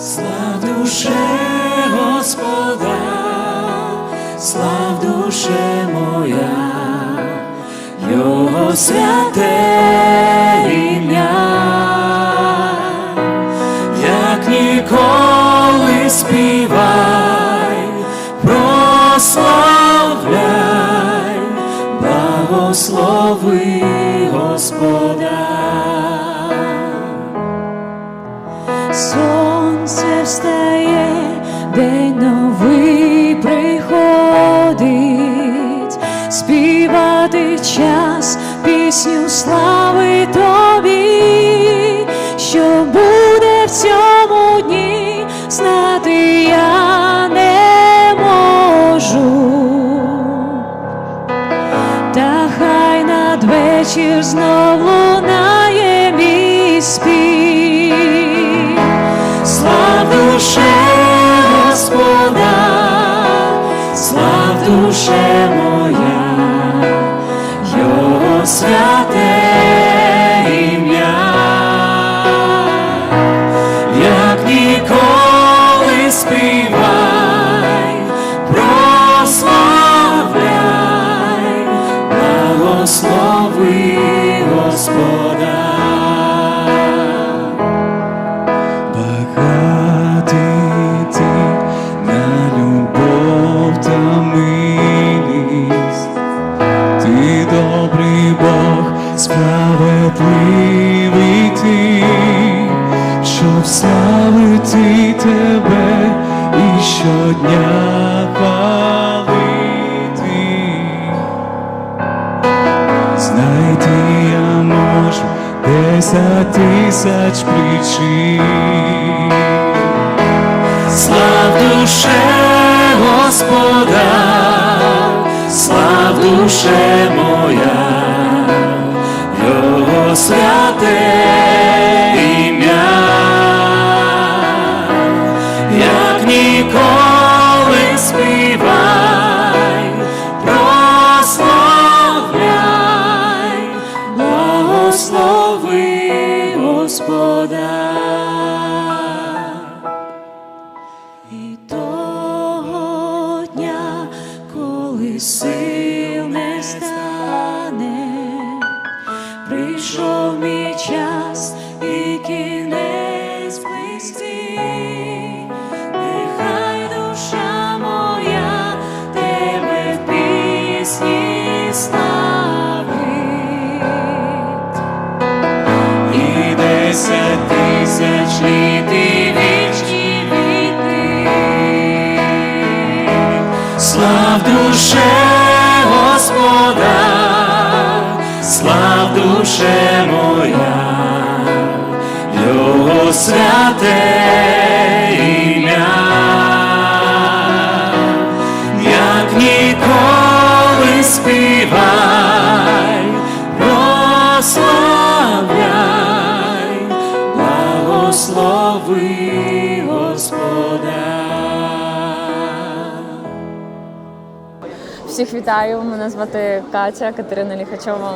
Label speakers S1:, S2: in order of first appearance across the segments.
S1: Слав душе Господа, слав душе моя, Його святе ім'я, як ніколи співай, прославляй, благослови Господа.
S2: So Сонце встає, день новий приходить, співати час, пісню слави тобі, що буде в цьому дні, знати я не можу. Та хай надвечір знов
S1: душе моя, Його святе ім'я, як ніколи співай, прославляй, благослови Господа.
S3: Справедливий ти, щоб славити тебе і щодня хвалити. Знайти я можу десять тисяч причин.
S1: Слав душе Господа, слав душе моя, Його святе ім'я, як ніколи співай, прославляй, благослови Господа.
S2: І того дня, коли сил прийшов мій час і кінець близький. Нехай душа моя тебе в пісні славить.
S1: І десять тисяч літ і вічні віки. Слав душе душе моя, Його святе ім'я, як ніколи співай, прославляй, благослови Господа.
S4: Всіх вітаю. Мене звати Катя Катерина Ліхачова.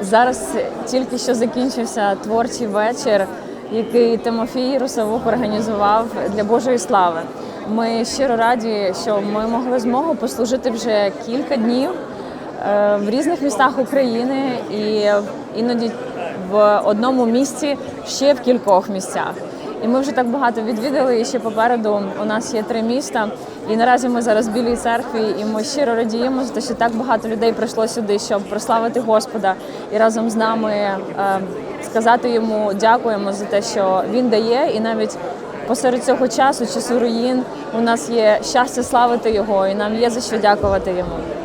S4: Зараз тільки що закінчився творчий вечір, який Тимофій Русавук організував для Божої слави. Ми щиро раді, що ми могли змогу послужити вже кілька днів е, в різних містах України і іноді в одному місці ще в кількох місцях. І ми вже так багато відвідали. І ще попереду у нас є три міста. І наразі ми зараз в білій церкві, і ми щиро радіємо за те, що так багато людей прийшло сюди, щоб прославити Господа і разом з нами е, сказати йому дякуємо за те, що він дає, і навіть посеред цього часу, часу руїн, у нас є щастя славити його, і нам є за що дякувати йому.